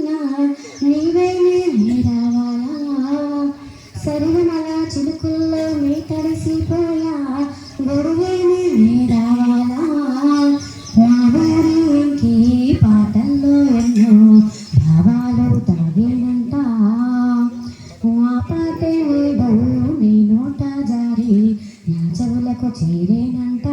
చిక్కుకున్నా నీవే నీ రావాలా? సరిగమల చిలుకుల్లో నీ తడిసిపోయా? గొడువే నీ రావాలా? మా ఊరికి పాటల్లో ఎన్నో భావాలు తాగేనంట ఆ పాటే ఏదో నోట జారి నా చెవులకు చేరేనంట.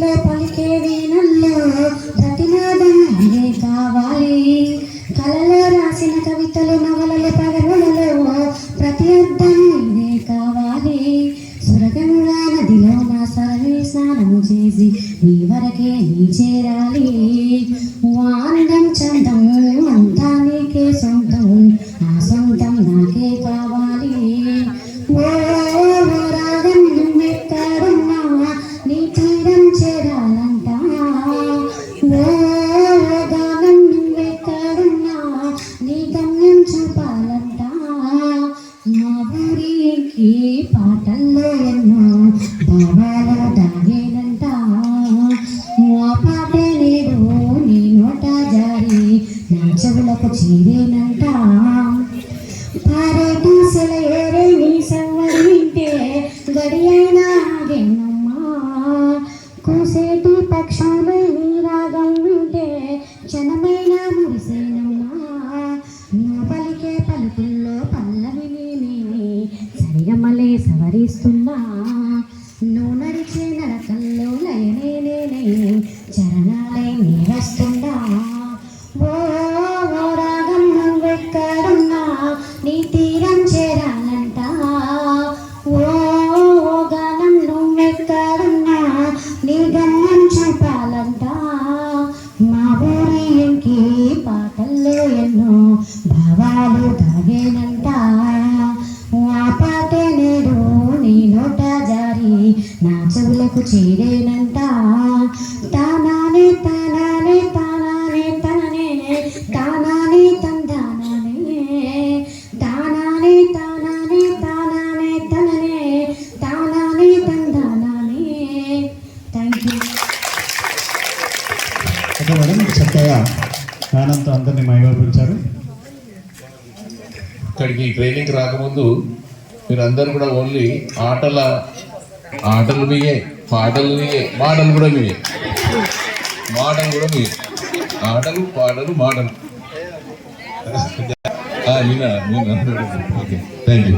జతిలో పలికేది ప్రతినాదం కావాలి. కలలో రాసిన కవితలు నవలలు పగలులలో ప్రతి అర్థం ఇదే కావాలి. సురగంగా నదిలో నా సరళి స్నానం చేసి నీ వరకే నీ చేరాలి. వానడం చందం అంతా నీకే సొంతం. ఆ సొంతం చెవులకు చేరేనంట. పారేటి ఏరే నీ సవ్వడి వింటే గడియైనా ఆగేనమ్మా కూసేటి పక్షమై నీ రాగం వింటే క్షణమైన మురిసేనమ్మా. నా పలికే పలుకుల్లో పల్లవిని నేనే. సరిగమలే సవరిస్తున్నా. చెవులకు చేరేనంట. తానానే తానానే తానానే తననే. తానానే తందానానే. తానానే తానానే తానానే తననే. తానానే తందానానే. థ్యాంక్ యూ ఓకే మేడం చక్కగా గానంతో అందరినీ మైమర్పించారు ఇక్కడికి ట్రైనింగ్ రాకముందు మీరందరూ కూడా ఓన్లీ ఆటల ఆటలు మీయే. పాటలు మీయే మాటలు కూడా మీయే మాటలు కూడా మీయే ఆటలు పాటలు మాటలు నిన్న నిన్న ఓకే థ్యాంక్ యూ